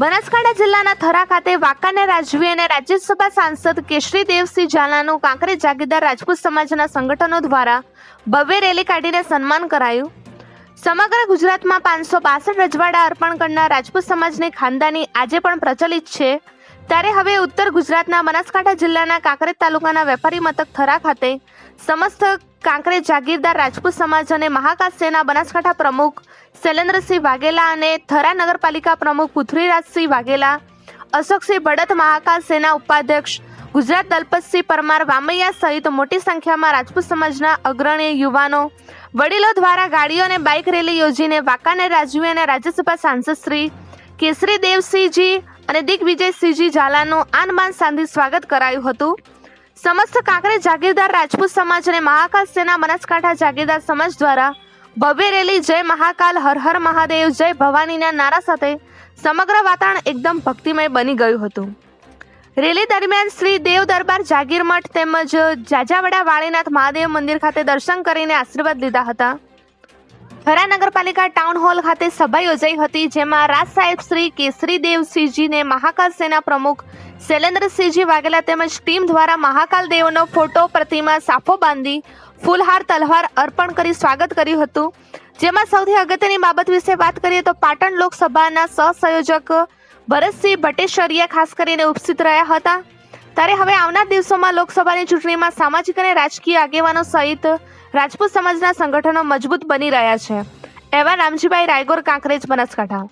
બનાસકાંઠા જિલ્લાના થરા ખાતે વાંકાને રાજવી અને રાજ્યસભા સાંસદ કેશરી દેવસિંહ ઝાલાનું કાંકરે જાગીરદાર રાજપૂત સમાજના સંગઠનો દ્વારા ભવ્ય રેલી કાઢીને સન્માન કરાયું. સમગ્ર ગુજરાતમાં પાંચસો બાસઠ રજવાડા અર્પણ કરનાર રાજપૂત સમાજની ખાનદાની આજે પણ પ્રચલિત છે. ત્યારે હવે ઉત્તર ગુજરાતના બનાસકાંઠા જિલ્લાના કાંકરેજ તાલુકાના વેપારી મથક થરા ખાતે સમસ્ત કાંકરેજ જાગીરદાર રાજપૂત સમાજ અને મહાકાશ સેના બનાસકાંઠા પ્રમુખ શૈલેન્દ્રસિંહ વાઘેલા અને થરા નગરપાલિકા પ્રમુખ પૃથ્વીરાજસિંહ વાઘેલા, અશોકસિંહ ભડત મહાકાશ સેના ઉપાધ્યક્ષ ગુજરાત દલપતસિંહ પરમાર વામૈયા સહિત મોટી સંખ્યામાં રાજપૂત સમાજના અગ્રણી યુવાનો, વડીલો દ્વારા ગાડીઓ અને બાઇક રેલી યોજીને વાંકાને રાજવી અને રાજ્યસભા સાંસદ શ્રી કેસરી દેવસિંહજી અને દિગ્વિજય સિંહજી ઝાલાનું આનમાન સાંધી સ્વાગત કરાયું હતું. સમસ્ત કાંકરે જાગીરદાર રાજપૂત સમાજ અને મહાકાલ સેના બનાસકાંઠા જાગીરદાર સમાજ દ્વારા ભવ્ય રેલી જય મહાકાલ, હર હર મહાદેવ, જય ભવાનીના નારા સાથે સમગ્ર વાતાવરણ એકદમ ભક્તિમય બની ગયું હતું. રેલી દરમિયાન શ્રી દેવ દરબાર જાગીર મઠ તેમજ જાજાવડા વાળીનાથ મહાદેવ મંદિર ખાતે દર્શન કરીને આશીર્વાદ લીધા હતા. થરા નગરપાલિકા ટાઉન હોલ ખાતે સભા યોજાઈ હતી, જેમાં રાજ સાહેબ શ્રી કેસરી દેવસિંહજીને મહાકાલ સેના પ્રમુખ શૈલેન્દ્રસિંહજી વાઘેલા તેમજ ટીમ દ્વારા મહાકાલ દેવનો ફોટો, પ્રતિમા, સાફો બાંધી, ફૂલહાર તલવાર અર્પણ કરી સ્વાગત કર્યું હતું. જેમાં સૌથી અગત્યની બાબત વિશે વાત કરીએ તો પાટણ લોકસભાના સહસંયોજક ભરતસિંહ ભટ્ટેશ્વરિયા ખાસ કરીને ઉપસ્થિત રહ્યા હતા. ત્યારે હવે આવનાર દિવસોમાં લોકસભાની ચૂંટણીમાં સામાજિક અને રાજકીય આગેવાનો સહિત રાજપૂત સમાજના સંગઠનો મજબૂત બની રહ્યા છે. એવા રામજીભાઈ રાયગોર કાંકરેજ બનાસકાંઠા.